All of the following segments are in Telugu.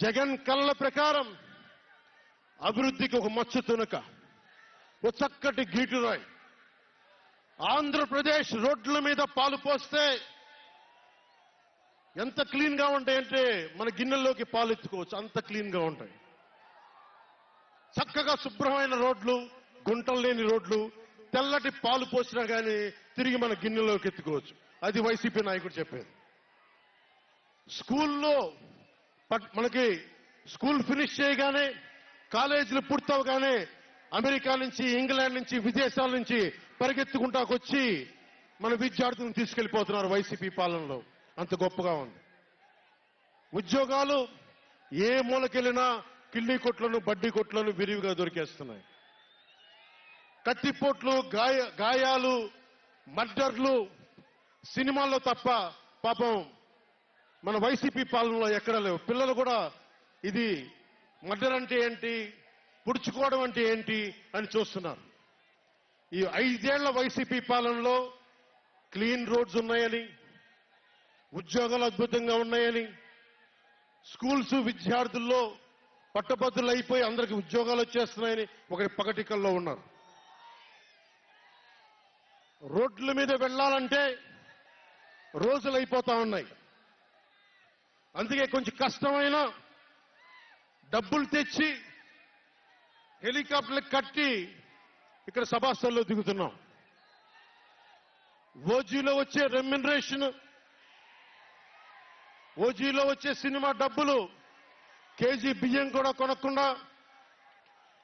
జగన్ కళ్ళ ప్రకారం అభివృద్ధికి ఒక మచ్చు తునక ఒక చక్కటి గీటురాయి ఆంధ్రప్రదేశ్ రోడ్ల మీద పాలు పోస్తే ఎంత క్లీన్గా ఉంటాయంటే మన గిన్నెల్లోకి పాలు ఎత్తుకోవచ్చు అంత క్లీన్గా ఉంటాయి. చక్కగా శుభ్రమైన రోడ్లు గుంటలు లేని రోడ్లు తెల్లటి పాలు పోసినా కానీ తిరిగి మన గిన్నెలోకి ఎత్తుకోవచ్చు. అది వైసీపీ నాయకుడు చెప్పేది. స్కూల్లో మనకి స్కూల్ ఫినిష్ చేయగానే కాలేజీలు పూర్తవగానే అమెరికా నుంచి ఇంగ్లాండ్ నుంచి విదేశాల నుంచి పరిగెత్తుకుంటాకొచ్చి మన విద్యార్థులను తీసుకెళ్ళిపోతున్నారు వైసీపీ పాలనలో. అంత గొప్పగా ఉంది. ఉద్యోగాలు ఏ మూలకెళ్ళినా కిళ్ళీ కొట్లను బడ్డీ కొట్లను విరివిగా దొరికేస్తున్నాయి. కత్తిపోట్లు గాయ గాయాలు మర్డర్లు సినిమాల్లో తప్ప పాపం మన వైసీపీ పాలనలో ఎక్కడ లేవు. పిల్లలు కూడా ఇది మర్డర్ అంటే ఏంటి పుడుచుకోవడం అంటే ఏంటి అని చూస్తున్నారు. ఈ ఐదేళ్ళ వైసీపీ పాలనలో క్లీన్ రోడ్స్ ఉన్నాయని ఉద్యోగాలు అద్భుతంగా ఉన్నాయని స్కూల్స్ విద్యార్థుల్లో పట్టభద్రులు అయిపోయి అందరికి ఉద్యోగాలు వచ్చేస్తున్నాయని ఒకటి పగటికల్లో ఉన్నారు. రోడ్ల మీద వెళ్ళాలంటే రోజులు అయిపోతా ఉన్నాయి. అందుకే కొంచెం కష్టమైన డబ్బులు తెచ్చి హెలికాప్టర్లు కట్టి ఇక్కడ సభాస్థల్లో దిగుతున్నాం. ఓజీలో వచ్చే రెమ్యునరేషన్ ఓజీలో వచ్చే సినిమా డబ్బులు కేజీ బియ్యం కూడా కొనకుండా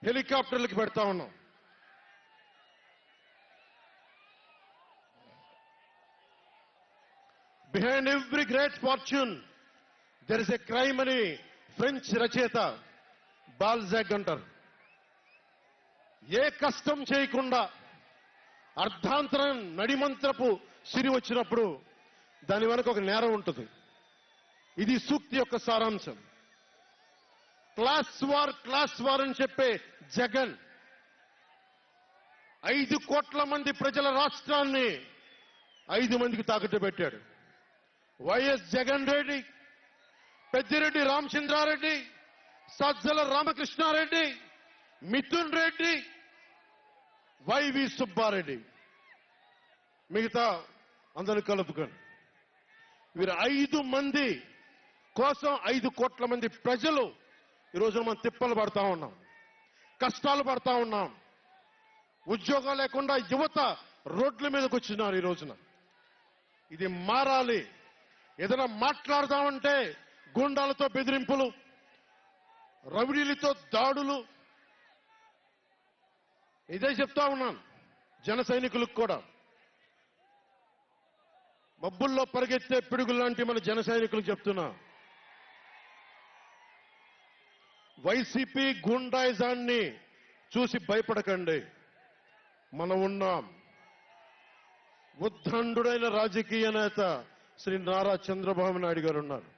హెలికాప్టర్లకు పెడతా ఉన్నాం. Behind every great fortune there is a crime అని ఫ్రెంచ్ రచయిత బాల్జాగ్ అంటారు. ఏ కష్టం చేయకుండా అర్ధాంతరం నడిమంత్రపు సిరి వచ్చినప్పుడు దాని వెనక ఒక నేరం ఉంటుంది. ఇది సూక్తి యొక్క సారాంశం. క్లాస్ వార్ క్లాస్ వార్ అని చెప్పే జగన్ ఐదు కోట్ల మంది ప్రజల రాష్ట్రాన్ని ఐదు మందికి తాకట్టు పెట్టాడు. YS Jagan Reddy Peddireddy Ramachandra Reddy Sajjala Ramakrishna Reddy Mithun Reddy YV Subba Reddy. మిగతా అందరూ కలుపుకోండి. వీరు ఐదు మంది కోసం ఐదు కోట్ల మంది ప్రజలు ఈరోజు మనం తిప్పలు పడతా ఉన్నాం కష్టాలు పడతా ఉన్నాం. ఉద్యోగం లేకుండా యువత రోడ్ల మీదకి వచ్చినారు ఈ రోజున. ఇది మారాలి. ఏదైనా మాట్లాడదామంటే గుండాలతో బెదిరింపులు రవిడీలతో దాడులు. ఇదే చెప్తా ఉన్నాను జన సైనికులకు కూడా. మబ్బుల్లో పరిగెత్తే పిడుగులు లాంటి మన జన సైనికులు చెప్తున్నా. వైసీపీ గుండాయిజాన్ని చూసి భయపడకండి. మనం ఉన్నాం. ఉద్దండుడైన రాజకీయ నేత శ్రీ నారా చంద్రబాబు నాయుడు గారు ఉన్నారు.